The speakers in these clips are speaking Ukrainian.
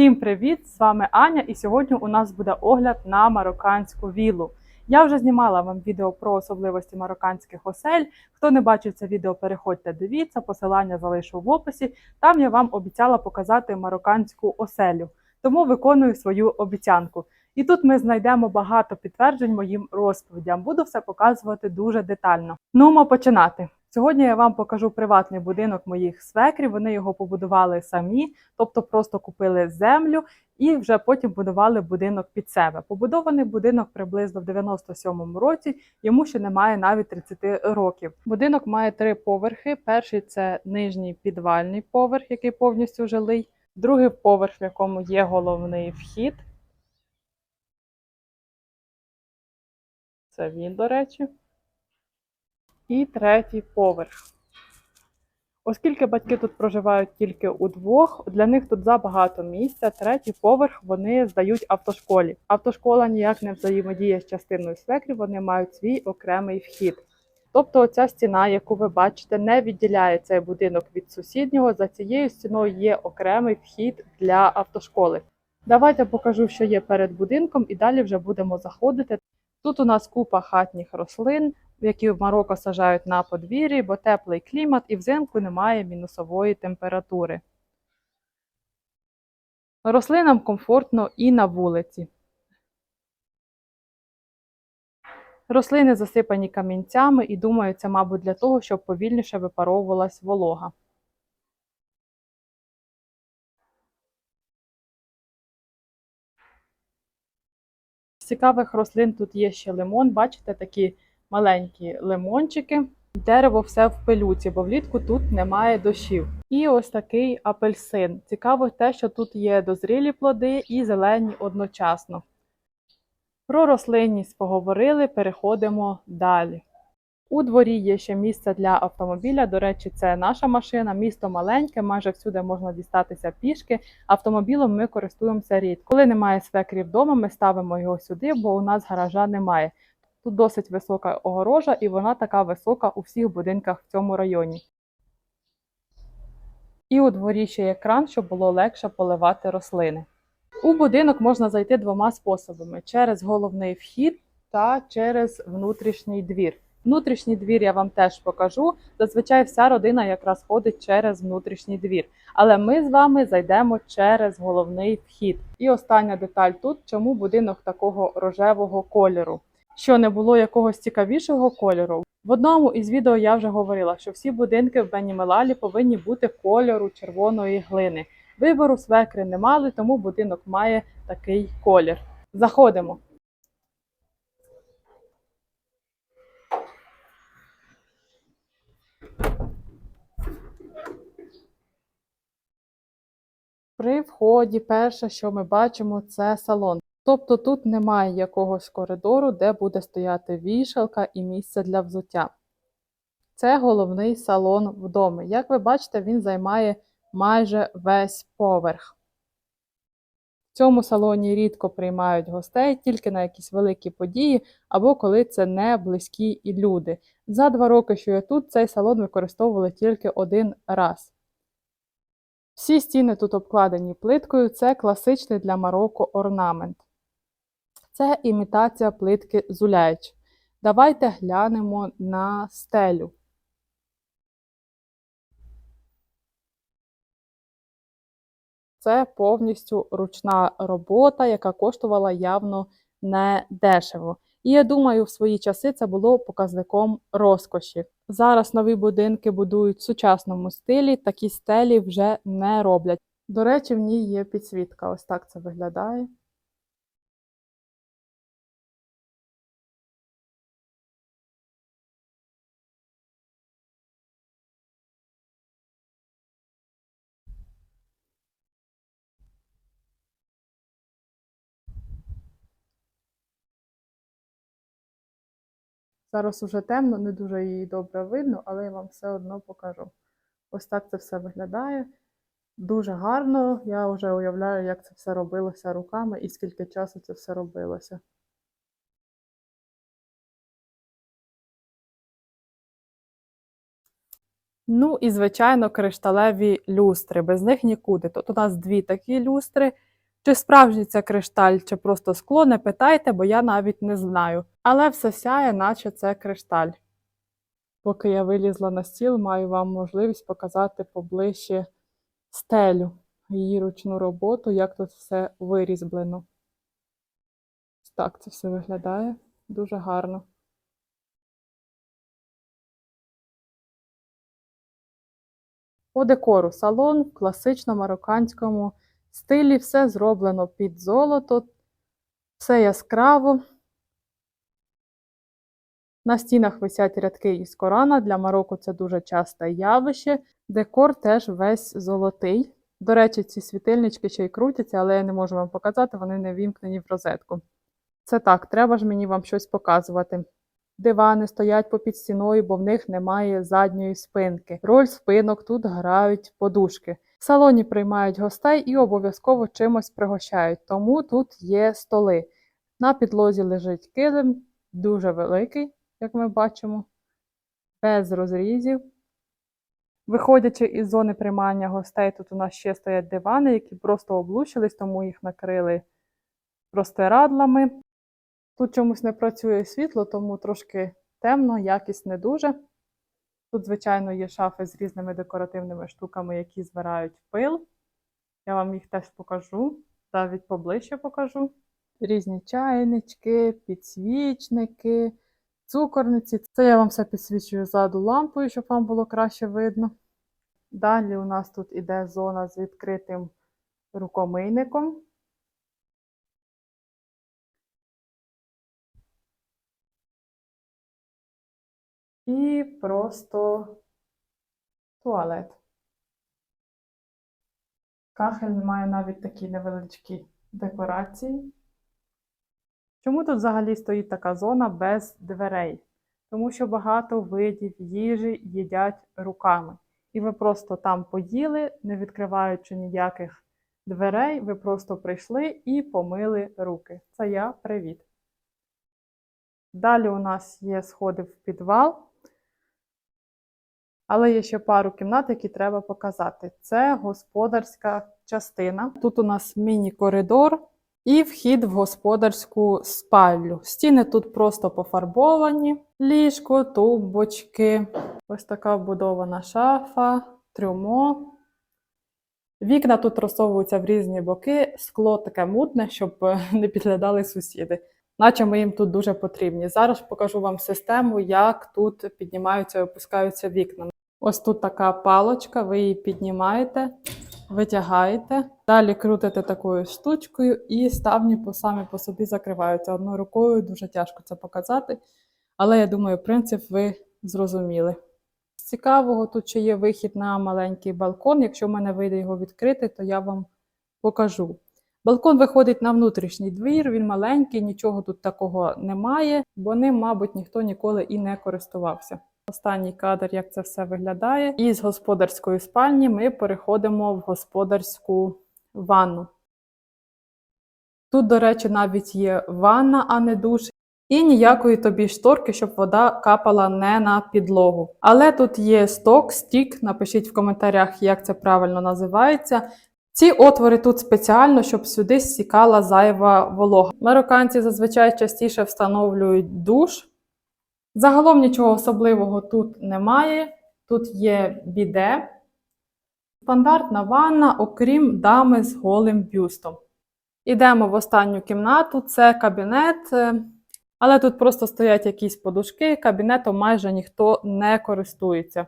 Всім привіт! З вами Аня, і сьогодні у нас буде огляд на марокканську віллу. Я вже знімала вам відео про особливості марокканських осель. Хто не бачив це відео, переходьте, дивіться, посилання залишу в описі. Там я вам обіцяла показати марокканську оселю, тому виконую свою обіцянку. І тут ми знайдемо багато підтверджень моїм розповідям. Буду все показувати дуже детально. Ну, починати. Сьогодні я вам покажу приватний будинок моїх свекрів. Вони його побудували самі, тобто просто купили землю і вже потім будували будинок під себе. Побудований будинок приблизно в 97-му році, йому ще немає навіть 30 років. Будинок має три поверхи. Перший це нижній підвальний поверх, який повністю жилий, другий поверх, в якому є головний вхід. Це він, до речі. І третій поверх. Оскільки батьки тут проживають тільки удвох, для них тут забагато місця. Третій поверх вони здають автошколі. Автошкола ніяк не взаємодіє з частиною свекрів, вони мають свій окремий вхід. Тобто оця стіна, яку ви бачите, не відділяє цей будинок від сусіднього. За цією стіною є окремий вхід для автошколи. Давайте покажу, що є перед будинком, і далі вже будемо заходити. Тут у нас купа хатніх рослин, які в Марокко сажають на подвір'ї, бо теплий клімат і взимку немає мінусової температури. Рослинам комфортно і на вулиці. Рослини засипані камінцями і думаю, це, мабуть, для того, щоб повільніше випаровувалась волога. Цікавих рослин тут є ще лимон. Бачите, такі маленькі лимончики. Дерево все в пилюці, бо влітку тут немає дощів. І ось такий апельсин. Цікаво те, що тут є дозрілі плоди і зелені одночасно. Про рослинність поговорили, переходимо далі. У дворі є ще місце для автомобіля. До речі, це наша машина, місто маленьке, майже всюди можна дістатися пішки. Автомобілем ми користуємося рідко. Коли немає свекрів вдома, ми ставимо його сюди, бо у нас гаража немає. Тут досить висока огорожа, і вона така висока у всіх будинках в цьому районі. І у дворі ще є кран, щоб було легше поливати рослини. У будинок можна зайти двома способами: через головний вхід та через внутрішній двір. Внутрішній двір я вам теж покажу. Зазвичай вся родина якраз ходить через внутрішній двір. Але ми з вами зайдемо через головний вхід. І остання деталь тут, чому будинок такого рожевого кольору. Що не було якогось цікавішого кольору. В одному із відео я вже говорила, що всі будинки в Бенімелалі повинні бути кольору червоної глини. Вибору свекри не мали, тому будинок має такий колір. Заходимо. При вході перше, що ми бачимо, це салон. Тобто тут немає якогось коридору, де буде стояти вішалка і місце для взуття. Це головний салон вдома. Як ви бачите, він займає майже весь поверх. В цьому салоні рідко приймають гостей тільки на якісь великі події або коли це не близькі люди. За два роки, що я тут, цей салон використовували тільки один раз. Всі стіни тут обкладені плиткою, це класичний для Марокко орнамент. Це імітація плитки зуляйч. Давайте глянемо на стелю. Це повністю ручна робота, яка коштувала явно не дешево. І я думаю, в свої часи це було показником розкоші. Зараз нові будинки будують в сучасному стилі, такі стелі вже не роблять. До речі, в ній є підсвітка. Ось так це виглядає. Зараз уже темно, не дуже її добре видно, але я вам все одно покажу. Ось так це все виглядає. Дуже гарно. Я вже уявляю, як це все робилося руками і скільки часу це все робилося. Ну і, звичайно, кришталеві люстри. Без них нікуди. Тут у нас дві такі люстри. Чи справжній це кришталь, чи просто скло, не питайте, бо я навіть не знаю. Але все сяє, наче це кришталь. Поки я вилізла на стіл, маю вам можливість показати поближче стелю, її ручну роботу, як тут все вирізблено. Так це все виглядає дуже гарно. По декору салон в класично-марокканському стилі, все зроблено під золото, все яскраво. На стінах висять рядки із Корана. Для Марокко це дуже часте явище. Декор теж весь золотий. До речі, ці світильнички ще й крутяться, але я не можу вам показати, вони не вімкнені в розетку. Це так, треба ж мені вам щось показувати. Дивани стоять попід стіною, бо в них немає задньої спинки. Роль спинок тут грають подушки. В салоні приймають гостей і обов'язково чимось пригощають, тому тут є столи. На підлозі лежить килим, дуже великий, як ми бачимо, без розрізів. Виходячи із зони приймання гостей, тут у нас ще стоять дивани, які просто облучились, тому їх накрили простирадлами. Тут чомусь не працює світло, тому трошки темно, якість не дуже. Тут, звичайно, є шафи з різними декоративними штуками, які збирають пил. Я вам їх теж покажу, навіть поближче покажу. Різні чайнички, підсвічники, цукорниці. Це я вам все підсвічую ззаду лампою, щоб вам було краще видно. Далі у нас тут іде зона з відкритим рукомийником. І просто туалет. Кахель має навіть такі невеличкі декорації. Чому тут взагалі стоїть така зона без дверей? Тому що багато видів їжі їдять руками. І ви просто там поїли, не відкриваючи ніяких дверей, ви просто прийшли і помили руки. Це я, привіт. Далі у нас є сходи в підвал. Але є ще пару кімнат, які треба показати. Це господарська частина. Тут у нас міні-коридор і вхід в господарську спальню. Стіни тут просто пофарбовані, ліжко, тумбочки, ось така вбудована шафа, трюмо. Вікна тут розсовуються в різні боки, скло таке мутне, щоб е, не підглядали сусіди. Наче ми їм тут дуже потрібні. Зараз покажу вам систему, як тут піднімаються і опускаються вікна. Ось тут така палочка, ви її піднімаєте, витягаєте, далі крутите такою штучкою, і ставні самі по собі закриваються. Одною рукою дуже тяжко це показати, але я думаю, принцип ви зрозуміли. З цікавого тут ще є вихід на маленький балкон. Якщо в мене вийде його відкрити, то я вам покажу. Балкон виходить на внутрішній двір, він маленький, нічого тут такого немає, бо ним, мабуть, ніхто ніколи і не користувався. Останній кадр, як це все виглядає. І з господарської спальні ми переходимо в господарську ванну. Тут, до речі, навіть є ванна, а не душ. І ніякої тобі шторки, щоб вода капала не на підлогу. Але тут є сток, стік. Напишіть в коментарях, як це правильно називається. Ці отвори тут спеціально, щоб сюди стікала зайва волога. Марокканці зазвичай частіше встановлюють душ. Загалом нічого особливого тут немає. Тут є біде, стандартна ванна, окрім дами з голим бюстом. Ідемо в останню кімнату, це кабінет, е, але тут просто стоять якісь подушки, кабінетом майже ніхто не користується.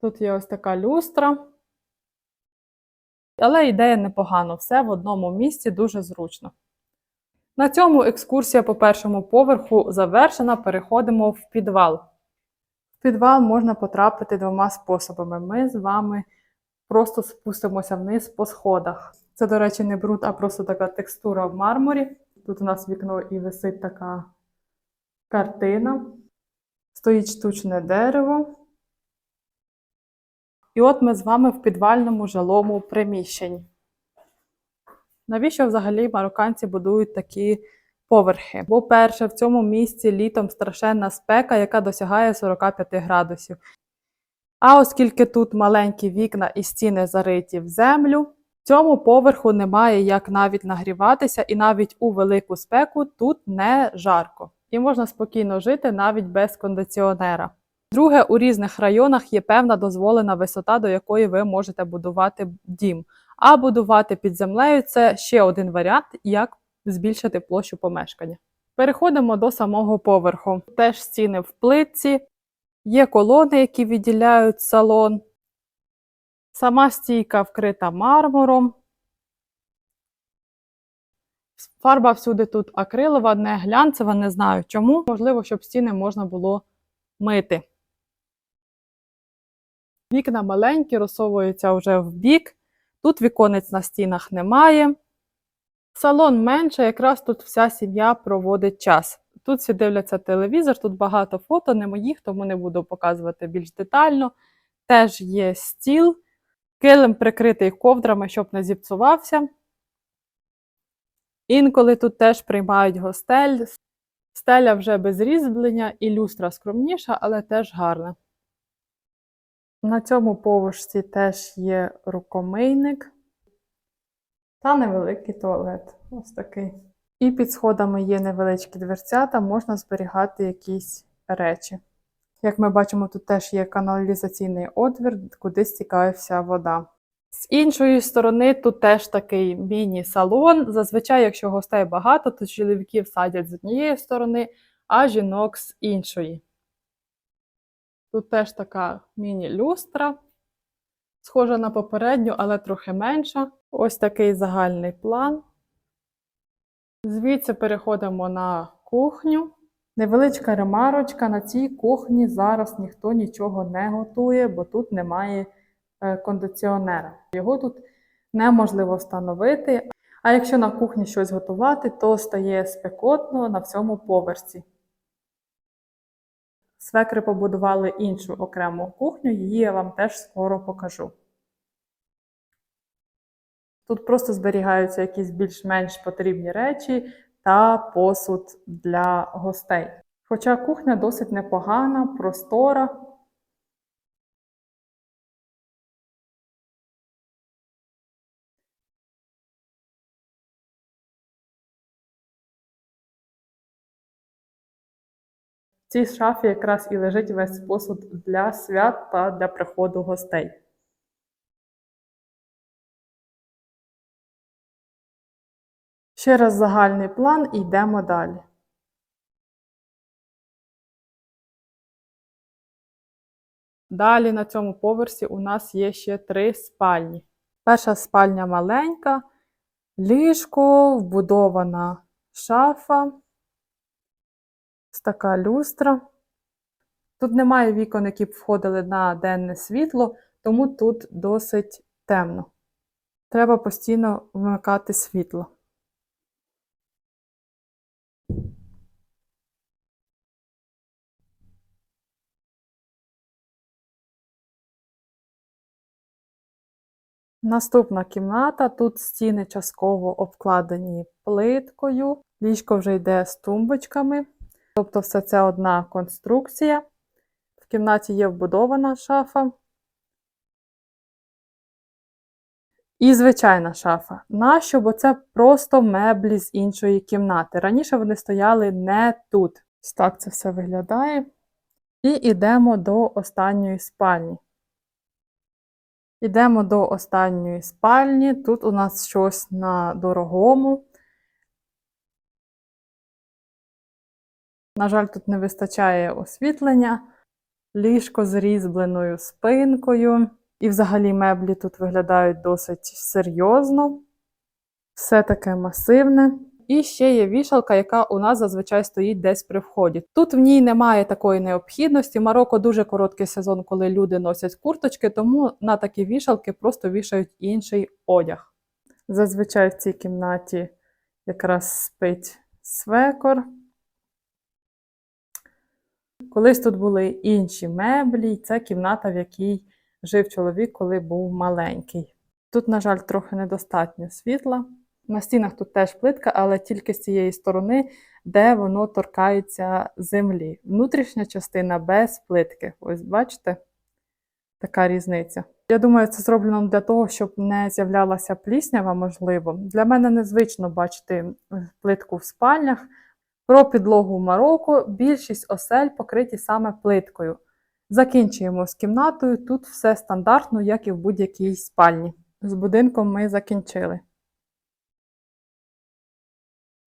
Тут є ось така люстра. Але ідея непогано, все в одному місці дуже зручно. На цьому екскурсія по першому поверху завершена. Переходимо в підвал. В підвал можна потрапити двома способами. Ми з вами просто спустимося вниз по сходах. Це, до речі, не бруд, а просто така текстура в мармурі. Тут у нас вікно і висить така картина. Стоїть штучне дерево. І от ми з вами в підвальному жилому приміщенні. Навіщо взагалі марокканці будують такі поверхи? Бо, перше, в цьому місці літом страшенна спека, яка досягає 45 градусів. А оскільки тут маленькі вікна і стіни зариті в землю, цьому поверху немає як навіть нагріватися, і навіть у велику спеку тут не жарко. І можна спокійно жити навіть без кондиціонера. Друге, у різних районах є певна дозволена висота, до якої ви можете будувати дім. А будувати під землею це ще один варіант, як збільшити площу помешкання. Переходимо до самого поверху. Теж стіни в плитці, є колони, які відділяють салон. Сама стійка вкрита мармуром. Фарба всюди тут акрилова, не глянцева, не знаю чому. Можливо, щоб стіни можна було мити. Вікна маленькі, розсовуються вже в бік. Тут віконець на стінах немає. Салон менше, якраз тут вся сім'я проводить час. Тут всі дивляться телевізор, тут багато фото, не моїх, тому не буду показувати більш детально. Теж є стіл, килим прикритий ковдрами, щоб не зіпсувався. Інколи тут теж приймають гостель. Стеля вже без різьблення і люстра скромніша, але теж гарна. На цьому поверсі теж є рукомийник та невеликий туалет. Ось такий. І під сходами є невеличкі дверцята, можна зберігати якісь речі. Як ми бачимо, тут теж є каналізаційний отвір, куди стікає вся вода. З іншої сторони, тут теж такий міні-салон. Зазвичай, якщо гостей багато, то чоловіків садять з однієї сторони, а жінок з іншої. Тут теж така міні-люстра, схожа на попередню, але трохи менша. Ось такий загальний план. Звідси переходимо на кухню. Невеличка ремарочка. На цій кухні зараз ніхто нічого не готує, бо тут немає е, кондиціонера. Його тут неможливо встановити. А якщо на кухні щось готувати, то стає спекотно на всьому поверсі. Свекри побудували іншу окрему кухню, її я вам теж скоро покажу. Тут просто зберігаються якісь більш-менш потрібні речі та посуд для гостей. Хоча кухня досить непогана, простора. Цій шафі якраз і лежить весь посуд для свят та для приходу гостей. Ще раз загальний план і йдемо далі. Далі на цьому поверсі у нас є ще три спальні. Перша спальня маленька, ліжко, вбудована шафа, така люстра. Тут немає вікон, які б входили на денне світло, тому тут досить темно. Треба постійно вмикати світло. Наступна кімната. Тут стіни частково обкладені плиткою. Ліжко вже йде з тумбочками. Тобто, все це одна конструкція. В кімнаті є вбудована шафа. І звичайна шафа. Нащо? Бо це просто меблі з іншої кімнати. Раніше вони стояли не тут. Ось так це все виглядає. І йдемо до останньої спальні. Йдемо до останньої спальні. Тут у нас щось на дорогому. На жаль, тут не вистачає освітлення, ліжко з різьбленою спинкою. І взагалі меблі тут виглядають досить серйозно. Все таке масивне. І ще є вішалка, яка у нас зазвичай стоїть десь при вході. Тут в ній немає такої необхідності. Марокко дуже короткий сезон, коли люди носять курточки, тому на такі вішалки просто вішають інший одяг. Зазвичай в цій кімнаті якраз спить свекор. Колись тут були інші меблі, це кімната, в якій жив чоловік, коли був маленький. Тут, на жаль, трохи недостатньо світла. На стінах тут теж плитка, але тільки з цієї сторони, де воно торкається землі. Внутрішня частина без плитки. Ось бачите? така різниця. Я думаю, це зроблено для того, щоб не з'являлася пліснява, можливо. Для мене незвично бачити плитку в спальнях. Про підлогу в Марокко більшість осель покриті саме плиткою. Закінчуємо з кімнатою. Тут все стандартно, як і в будь-якій спальні. З будинком ми закінчили.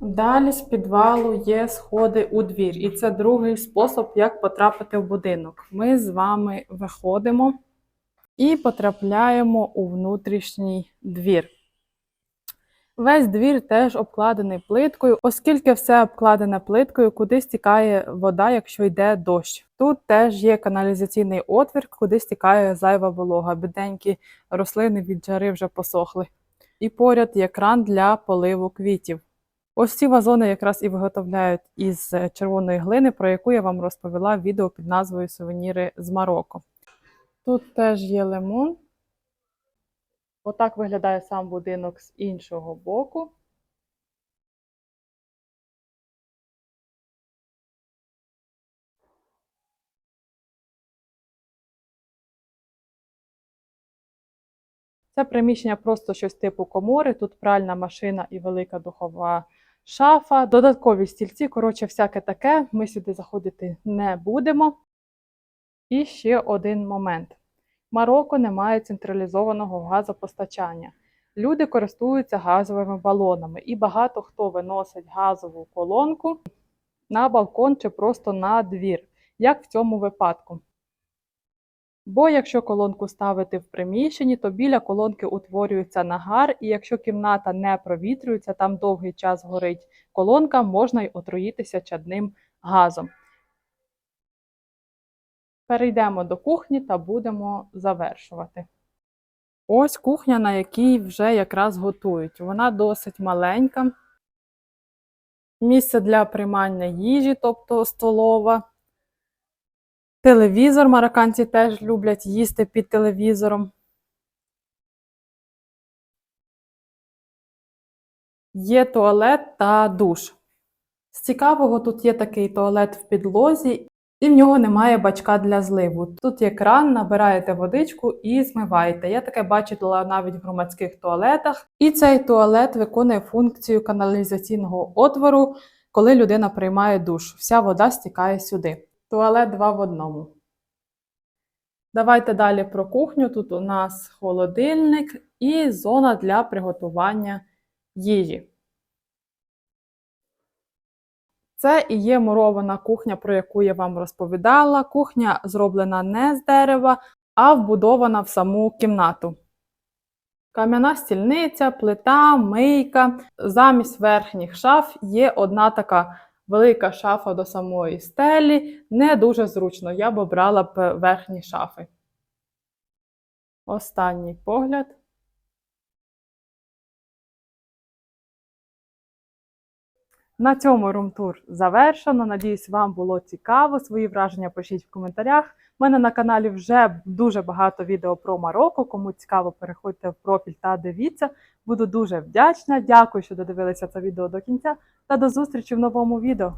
Далі з підвалу є сходи у двір, і це другий спосіб, як потрапити в будинок. Ми з вами виходимо і потрапляємо у внутрішній двір. Весь двір теж обкладений плиткою, оскільки все обкладене плиткою, куди стікає вода, якщо йде дощ. Тут теж є каналізаційний отвір, куди стікає зайва волога. Біденькі рослини від жари вже посохли. І поряд є кран для поливу квітів. Ось ці вазони якраз і виготовляють із червоної глини, про яку я вам розповіла в відео під назвою Сувеніри з Марокко. Тут теж є лимон. Отак виглядає сам будинок з іншого боку. Це приміщення просто щось типу комори. Тут пральна машина і велика духова шафа, додаткові стільці, коротше, всяке таке. Ми сюди заходити не будемо. І ще один момент: Марокко не має централізованого газопостачання. Люди користуються газовими балонами, і багато хто виносить газову колонку на балкон чи просто на двір, як в цьому випадку. Бо якщо колонку ставити в приміщенні, то біля колонки утворюється нагар, і якщо кімната не провітрюється, там довгий час горить колонка, можна й отруїтися чадним газом. Перейдемо до кухні та будемо завершувати. Ось кухня, на якій вже якраз готують. Вона досить маленька. Місце для приймання їжі, тобто столова. Телевізор марокканці теж люблять їсти під телевізором. Є туалет та душ. З цікавого тут є такий туалет в підлозі, і в нього немає бачка для зливу. Тут є кран, набираєте водичку і змиваєте. Я таке бачила навіть в громадських туалетах. І цей туалет виконує функцію каналізаційного отвору, коли людина приймає душ. Вся вода стікає сюди. Туалет два в одному. Давайте далі про кухню. Тут у нас холодильник і зона для приготування їжі. Це і є мурована кухня, про яку я вам розповідала. Кухня зроблена не з дерева, а вбудована в саму кімнату. Кам'яна стільниця, плита, мийка. Замість верхніх шаф є одна така велика шафа до самої стелі. Не дуже зручно, я б обрала б верхні шафи. Останній погляд. На цьому румтур завершено. Надіюсь, вам було цікаво. Свої враження пишіть в коментарях. У мене на каналі вже дуже багато відео про Марокко. Кому цікаво, переходьте в профіль та дивіться. Буду дуже вдячна. Дякую, що додивилися це відео до кінця. Та до зустрічі в новому відео.